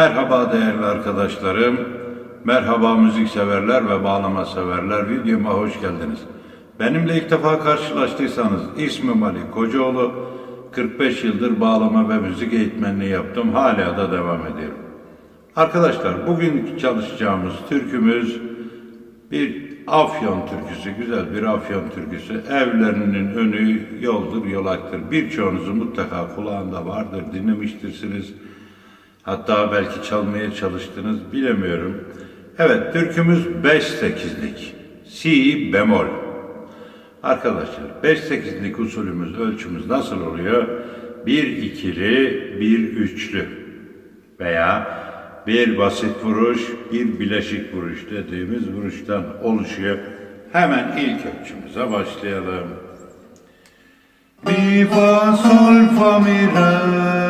Merhaba değerli arkadaşlarım. Merhaba müzik severler ve bağlama severler. Videoma hoş geldiniz. Benimle ilk defa karşılaştıysanız ismim Ali Kocaoğlu. 45 yıldır bağlama ve müzik eğitmenliği yaptım. Hala da devam ediyorum. Arkadaşlar bugün çalışacağımız türkümüz bir Afyon türküsü, güzel bir Afyon türküsü. Evlerinin önü yoldur, yolaktır. Birçoğunuzun mutlaka kulağında vardır, dinlemiştirsiniz. Hatta belki çalmaya çalıştınız, bilemiyorum. Evet, türkümüz 5-8'lik. Si bemol. Arkadaşlar, 5-8'lik usulümüz, ölçümüz nasıl oluyor? Bir ikili, bir üçlü veya bir basit vuruş, bir bileşik vuruş dediğimiz vuruştan oluşuyor. Hemen ilk ölçümüze başlayalım. Mi fa sol fa mi re.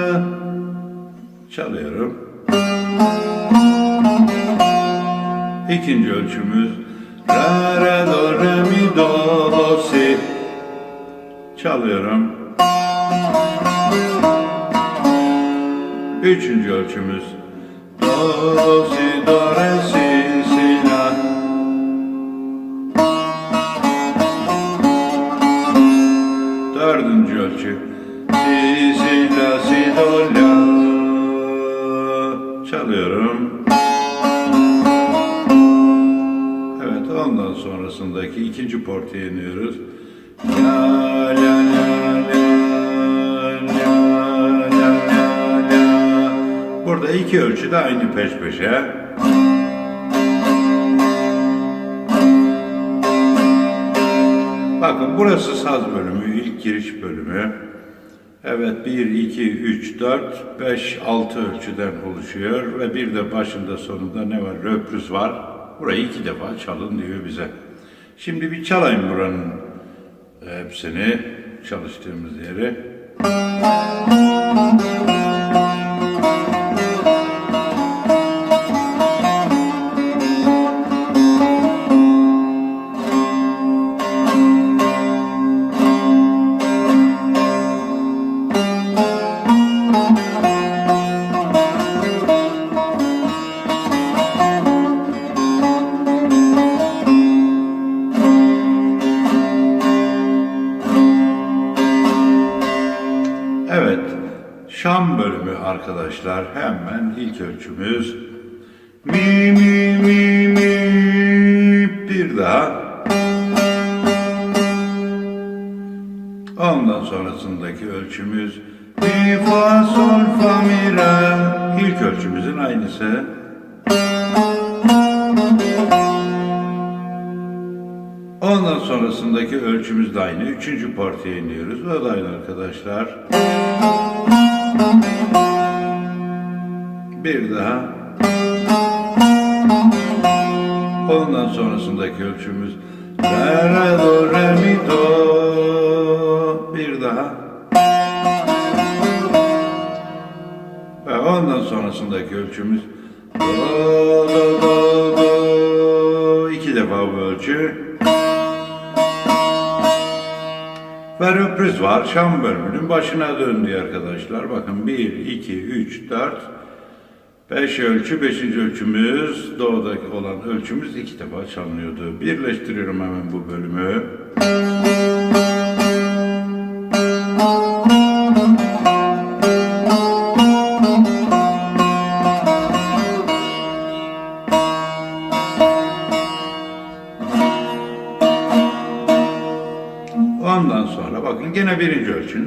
Çalıyorum. İkinci ölçümüz re re do re mi do do si. Çalıyorum. Üçüncü ölçümüz do do si do re si si la. Dördüncü ölçü si si la si ondan sonrasındaki ikinci portaya iniyoruz. La la la. Burada iki ölçü de aynı peş peşe. Bakın burası saz bölümü, ilk giriş bölümü. Evet 1, 2, 3, 4, 5, 6 ölçüden oluşuyor ve bir de başında sonunda ne var? Röprüz var. Burayı iki defa çalın diyor bize. Şimdi bir çalayım buranın hepsini, çalıştığımız yeri. Şam bölümü arkadaşlar. Hemen ilk ölçümüz. Mi mi mi mi. Bir daha. Ondan sonrasındaki ölçümüz mi fa sol fa mi re. İlk ölçümüzün aynısı. Ondan sonrasındaki ölçümüz de aynı. Üçüncü portaya iniyoruz. O da aynı arkadaşlar. Bir daha. Ondan sonrasındaki ölçümüz re re do re mi do. Bir daha. Ve ondan sonrasındaki ölçümüz do do do do. İki defa bu ölçü. Ve röpriz var. Şam bölümünün başına döndü arkadaşlar. Bakın 1, 2, 3, 4, 5 ölçü. 5. ölçümüz doğudaki olan ölçümüz iki defa çalınıyordu. Birleştiriyorum hemen bu bölümü.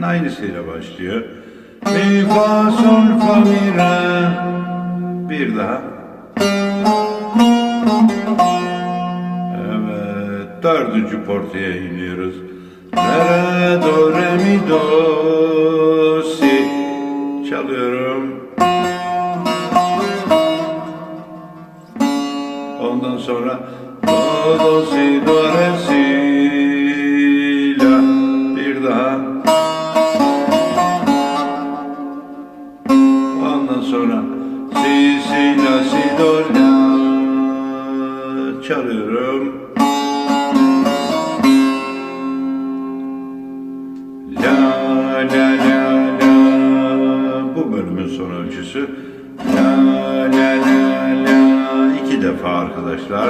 Aynısıyla başlıyor. Mi fa sol fa mi re. Bir daha. Evet dördüncü portaya iniyoruz. Re do re mi do si. Çalıyorum. Ondan sonra do do si do re si arkadaşlar.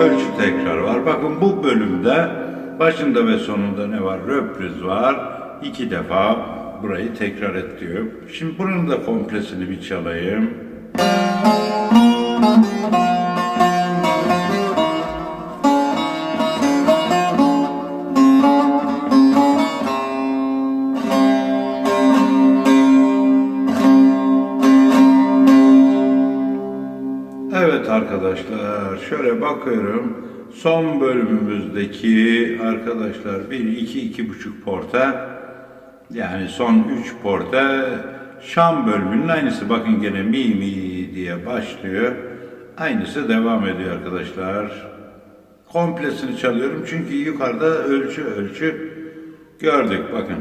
Ölçü tekrar var. Bakın bu bölümde başında ve sonunda ne var? Röpriz var. İki defa burayı tekrar et diyor. Şimdi buranın da komplesini bir çalayım. Evet arkadaşlar şöyle bakıyorum. Son bölümümüzdeki arkadaşlar 1 2 iki buçuk porta yani son 3 porta Şam bölümünün aynısı. Bakın gene mi mi diye başlıyor. Aynısı devam ediyor arkadaşlar. Komplesini çalıyorum çünkü yukarıda ölçü ölçü gördük bakın.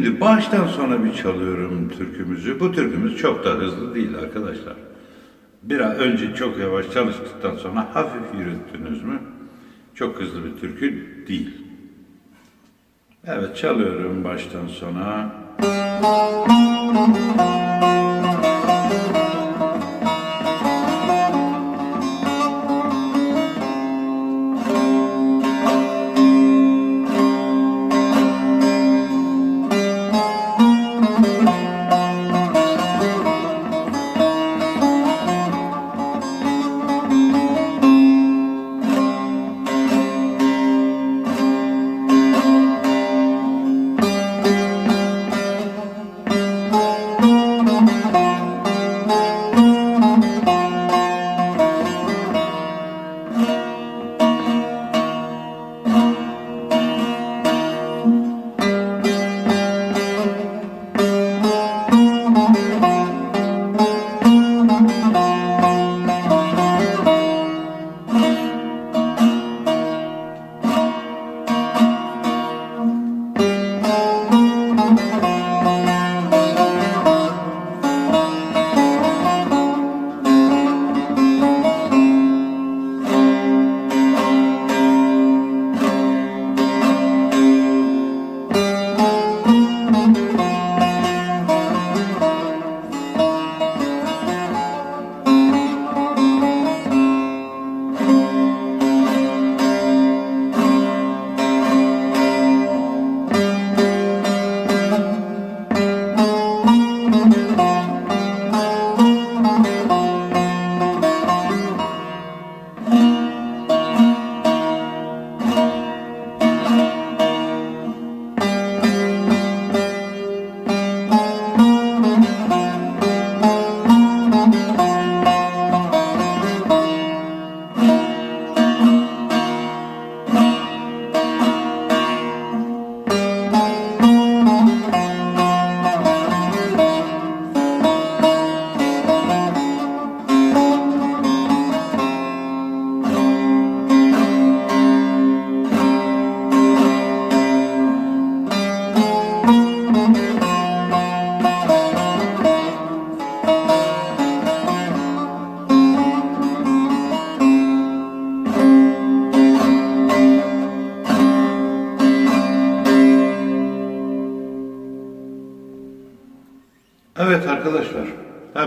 Şimdi baştan sona bir çalıyorum türkümüzü. Bu türkümüz çok da hızlı değil arkadaşlar. Biraz önce çok yavaş çalıştıktan sonra hafif yürüttünüz mü? Çok hızlı bir türkü değil. Evet çalıyorum baştan sona.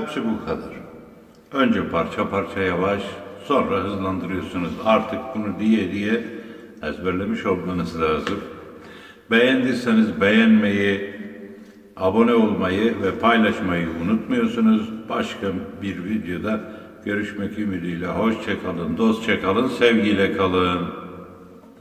Hepsi bu kadar. Önce parça parça yavaş, sonra hızlandırıyorsunuz. Artık bunu diye diye ezberlemiş olmanız lazım. Beğendiyseniz beğenmeyi, abone olmayı ve paylaşmayı unutmuyorsunuz. Başka bir videoda görüşmek ümidiyle. Hoşçakalın, dostça kalın, sevgiyle kalın.